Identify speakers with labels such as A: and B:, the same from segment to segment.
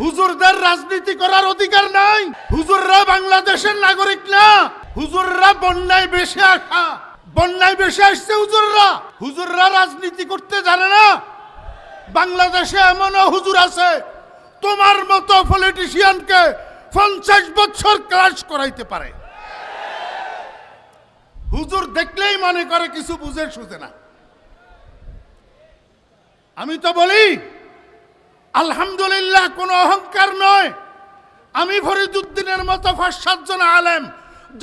A: হুজুরদের রাজনীতি করার অধিকার নাই। হুজুররা বাংলাদেশের নাগরিক না। হুজুররা বন্যায় বেশি আসা। বন্যায় বেশি আসছে হুজুররা। হুজুররা রাজনীতি করতে জানে না। বাংলাদেশে এমনও হুজুর আছে, তোমার মতো পলিটিশিয়ানকে পঞ্চাশ বছর ক্লাস করাইতে পারে। হুজুর দেখলেই মনে করে, কিছু বুঝে সুঝে না। আমি তো বলি আলহামদুলিল্লাহ, কোনো অহংকার নয়। আমি ফরিদুদ্দিনের মতো পাঁচ সাতজন আলেম,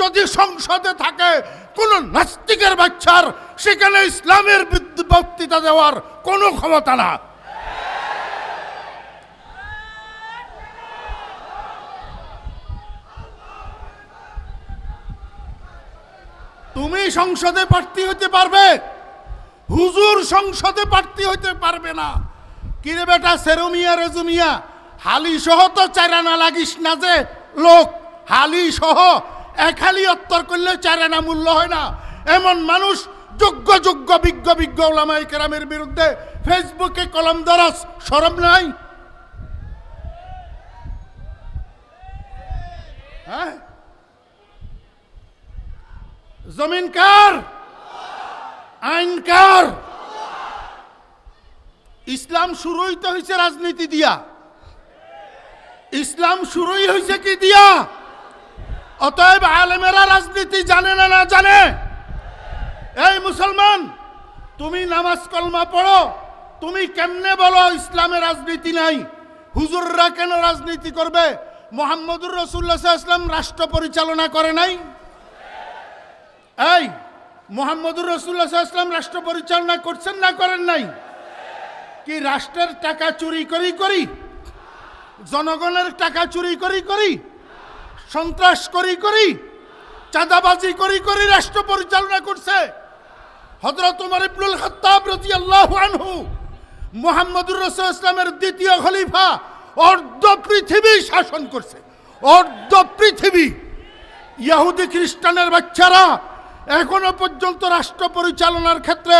A: যদি সংসদে থাকে, কোন নাস্তিকের বাচ্চার, সেখানে ইসলামের বক্তৃতা দেওয়ার কোনো ক্ষমতা না। তুমি সংসদে প্রার্থী হতে পারবে, হুজুর সংসদে প্রার্থী হতে পারবে না। কিরে বেটা সেরুমিয়া রেজুমিয়া? হালি সহ তো চারানা লাগিস না যে, লোক, হালি সহ। এক হালি অত্তর করলে চারানা মূল্য হয় না। এমন মানুষ যোগ্য যোগ্য বিজ্ঞ বিজ্ঞ ওলামাই কেরামের বিরুদ্ধে ফেসবুকে কলম দরস সরম নাই? হ্যাঁ? জমিন কার? আইন কার? ইসলাম শুরুই তো হয়েছে রাজনীতি দিয়া। ইসলাম শুরুই হয়েছে কি দিয়া? অতএব আলেমেরা রাজনীতি জানে না না জানে? এই মুসলমান, তুমি নামাজ কলমা পড়ো, তুমি কেমনে বলো ইসলামে রাজনীতি নাই? হুজুররা কেন রাজনীতি করবে? মোহাম্মদুর রসুল্লাহ ইসলাম রাষ্ট্র পরিচালনা করে নাই? এই, মোহাম্মদুর রসুল্লাহ ইসলাম রাষ্ট্র পরিচালনা করছেন না করেন নাই? কি রাষ্ট্রের টাকা চুরি করি করি? জনগণের টাকা চুরি করি করি? সন্ত্রাস করি করি? চাঁদাবাজি করি করি, রাষ্ট্র পরিচালনা করছে? হজরত উমর ইবনুল খাত্তাব রাদিয়াল্লাহু আনহু, মুহাম্মদুর রাসূল ইসলামের দ্বিতীয় খলিফা, অর্ধ পৃথিবী শাসন করছে। অর্ধ পৃথিবী। ইহুদি খ্রিস্টানের বাচ্চারা এখনও পর্যন্ত রাষ্ট্র পরিচালনার ক্ষেত্রে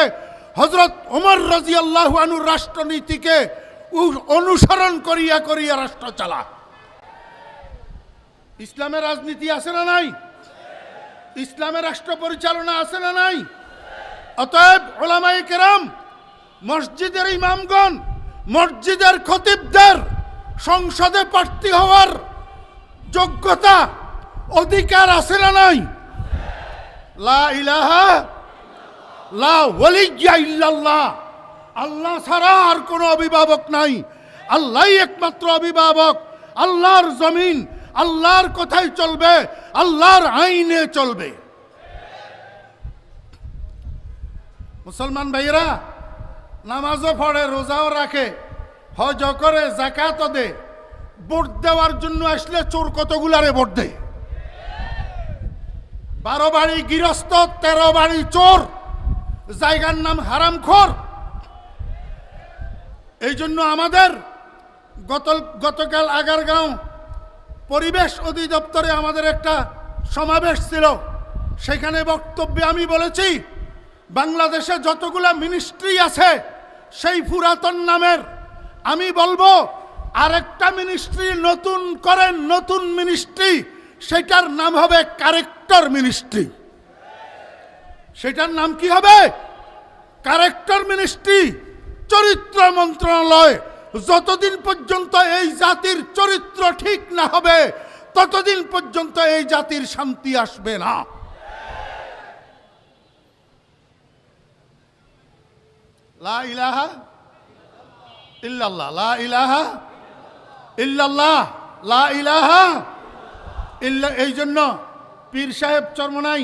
A: হজরত ওমর রাজি আল্লাহ রাষ্ট্রনীতিকে অনুসরণ করিয়া করিয়া রাষ্ট্র চালা। ইসলামের রাজনীতি আছে না নাই? ইসলামের রাষ্ট্র পরিচালনা আছে না নাই? অতএব ওলামাই কেরাম, মসজিদের ইমামগণ, মসজিদের খতিবদের সংসদে প্রার্থী হওয়ার যোগ্যতা, অধিকার আছে না নাই? লা ইলাহা লা ওয়ালিয়া ইল্লাল্লাহ। আল্লাহ ছাড়া আর কোনো অভিভাবক নাই। আল্লাহই একমাত্র অভিভাবক। আল্লাহর জমিন, আল্লাহর কথাই চলবে, আল্লাহর আইনে চলবে। মুসলমান ভাইয়েরা, নামাজও পড়ে, রোজাও রাখে, হজ করে জাকাতও দে, ভোট দেওয়ার জন্য আসলে চোর কতগুলারে ভোট দেয়? বারো বাড়ি গৃহস্থ, তেরো বাড়ি চোর। জায়গার নাম হারামখোর। এই জন্য আমাদের গত গতকাল আগারগাঁও পরিবেশ অধিদপ্তরে আমাদের একটা সমাবেশ ছিল। সেখানে বক্তব্যে আমি বলেছি, বাংলাদেশে যতগুলা মিনিস্ট্রি আছে, সেই পুরাতন নামের আমি বলব, আরেকটা মিনিস্ট্রি নতুন করেন নতুন মিনিস্ট্রি, সেটার নাম হবে কারেক্টর মিনিস্ট্রি। সেটার নাম কি হবে? কারেক্টর মিনিস্ট্রি চরিত্র মন্ত্রণালয়। যতদিন পর্যন্ত এই জাতির চরিত্র ঠিক না হবে, ততদিন পর্যন্ত এই জাতির শান্তি আসবে না। লা ইলাহা ইল্লাল্লাহ, লা ইলাহা লা ইলাহা এই জন্য পীর সাহেব চর্মনাই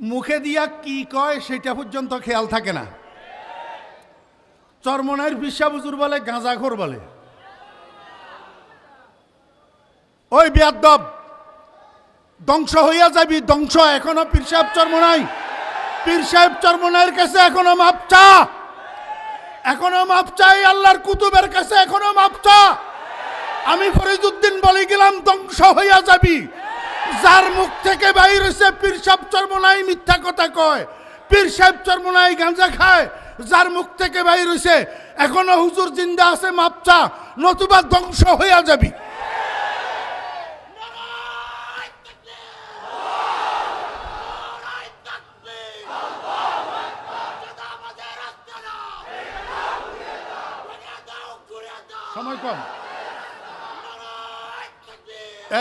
A: মুখে দিয়া কি কয় সেটা পর্যন্ত খেয়াল থাকে না। চরমনাইয়ের বিশ্বাবুজুর বলে, গাঁজাখোর বলে। ওই বিয়াদ্দব ধ্বংস হইয়া যাবি, ধ্বংস। এখনও পীর সাহেব চরমনাই। পীর সাহেব চরমনাইয়ের কাছে এখনও মাপ চা। এখনও মাপ চাই আল্লাহর কুতুবের কাছে এখনও মাপ চা। আমি ফরিদুদ্দিন বলে গেলাম, ধ্বংস হইয়া যাবি। যার মুখ থেকে বাইর হইছে, পীর সাহেব চরমনাই মিথ্যা কথা কয়। পীর সাহেব চরমনাই গাঁজা খায়। যার মুখ থেকে বাইর হইছে, এখনও হুজুর জিন্দা আছে, মাপচা, নতুবা ধ্বংস হইয়া যাবি। সময় কম।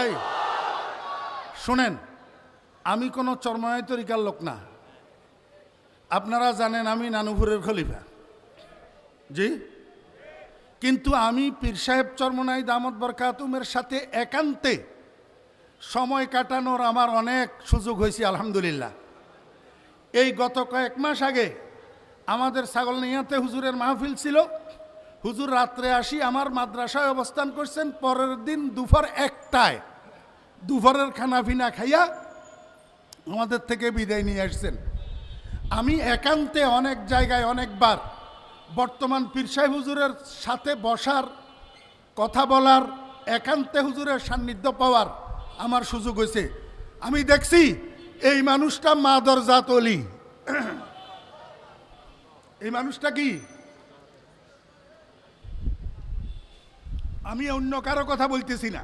A: এই শোনেন, আমি কোনো চর্মায় তরিকার লোক না। আপনারা জানেন আমি নানুপুরের খলিফা। জি? কিন্তু আমি পীর সাহেব চর্মনাই দামদ বরকাতুমের সাথে একান্তে সময় কাটানোর আমার অনেক সুযোগ হয়েছে, আলহামদুলিল্লাহ। এই গত কয়েক মাস আগে আমাদের ছাগল নিয়াতে হুজুরের মাহফিল ছিল। হুজুর রাত্রে আসি, আমার মাদ্রাসায় অবস্থান করছেন, পরের দিন দুপুর একটায়। দুপুরের খানা ফিনা খাইয়া আমাদের থেকে বিদায় নিয়ে আসছেন। আমি একান্তে অনেক জায়গায় অনেকবার বর্তমান পীর সাহেব হুজুরের সাথে বসার, কথা বলার, একান্তে হুজুরের সান্নিধ্য পাওয়ার আমার সুযোগ হয়েছে। আমি দেখছি এই মানুষটা মাদর জাত অলি। এই মানুষটা কি? আমি অন্য কারও কথা বলতেছি না।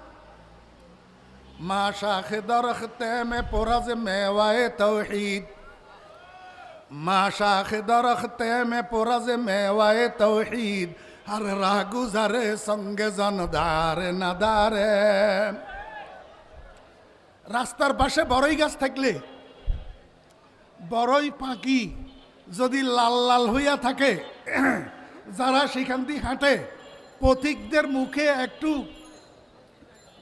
A: মা শাখে দরখতে মে পোরাজ মেওয়ায়ে তৌহিদ। মা শাখে দরখতে মে পোরাজ মেওয়ায়ে তৌহিদ। আর রাহ গুজারে সঙ্গে জনদারে নাদারে রাস্তার পাশে বড়ই গাছ থাকলে, বড়ই পাখি যদি লাল লাল হইয়া থাকে, যারা সেখান দিয়ে হাঁটে, পথিকদের মুখে একটু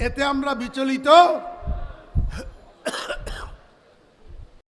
A: এতে আমরা বিচলিত